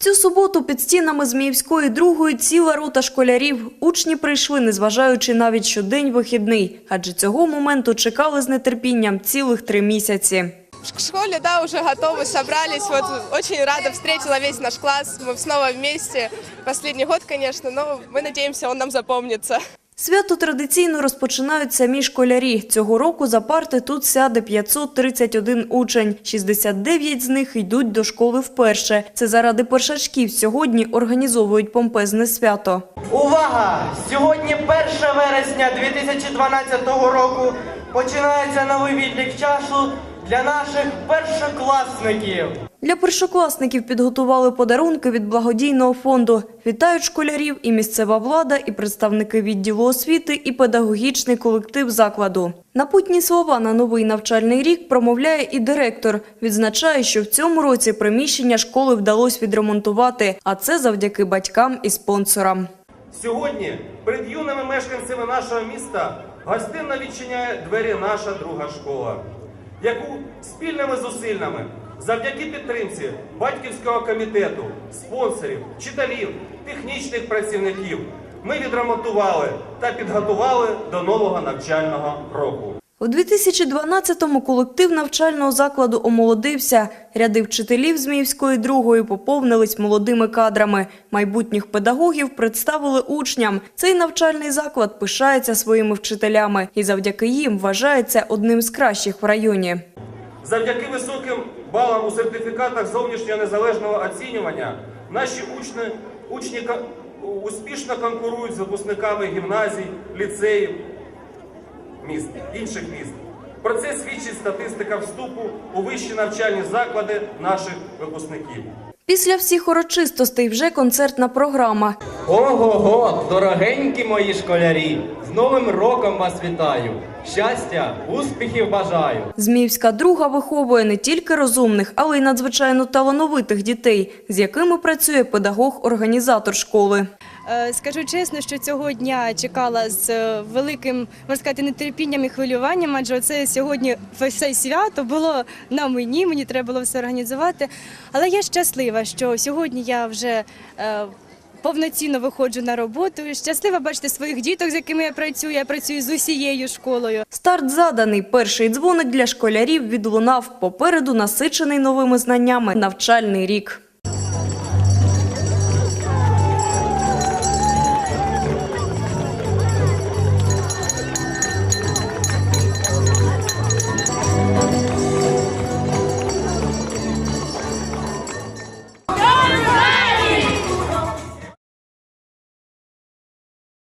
цю суботу під стінами Зміївської другої ціла рота школярів. Учні прийшли, незважаючи навіть що день вихідний, адже цього моменту чекали з нетерпінням цілих три місяці. В школе, да, уже готовы, собрались. Вот очень рада, встретила весь наш класс. Мы снова вместе. Последний год, конечно, но мы надеемся, он нам запомнится. Свято традиційно розпочинають самі школярі. Цього року за парти тут сяде 531 учень. 69 з них йдуть до школи вперше. Це заради першачків сьогодні організовують помпезне свято. Увага! Сьогодні 1 вересня 2012 року починається новий відлік часу для наших першокласників. Для першокласників підготували подарунки від благодійного фонду. Вітають школярів і місцева влада, і представники відділу освіти, і педагогічний колектив закладу. Напутні слова на новий навчальний рік промовляє і директор. Відзначає, що в цьому році приміщення школи вдалося відремонтувати, а це завдяки батькам і спонсорам. Сьогодні перед юними мешканцями нашого міста гостинно відчиняє двері наша друга школа, яку спільними зусиллями, завдяки підтримці батьківського комітету, спонсорів, вчителів, технічних працівників ми відремонтували та підготували до нового навчального року. У 2012-му колектив навчального закладу омолодився. Ряди вчителів Зміївської другої поповнились молодими кадрами. Майбутніх педагогів представили учням. Цей навчальний заклад пишається своїми вчителями і завдяки їм вважається одним з кращих в районі. Завдяки високим балам у сертифікатах зовнішнього незалежного оцінювання наші учні, учні успішно конкурують з випускниками гімназій, ліцеїв міст, інших міст. Про це свідчить статистика вступу у вищі навчальні заклади наших випускників. Після всіх урочистостей вже концертна програма. Ого-го, дорогенькі мої школярі! З Новим роком вас вітаю! Щастя, успіхів бажаю! Зміївська друга виховує не тільки розумних, але й надзвичайно талановитих дітей, з якими працює педагог-організатор школи. Е, Скажу чесно, що цього дня чекала з е, великим, можна сказати, нетерпінням і хвилюванням, адже це сьогодні все свято було на мені, мені треба було все організувати. Але я щаслива, що сьогодні я вже е, повноцінно виходжу на роботу. Щаслива бачити своїх діток, з якими я працюю. Я працюю з усією школою. Старт заданий. Перший дзвоник для школярів відлунав. Попереду насичений новими знаннями навчальний рік.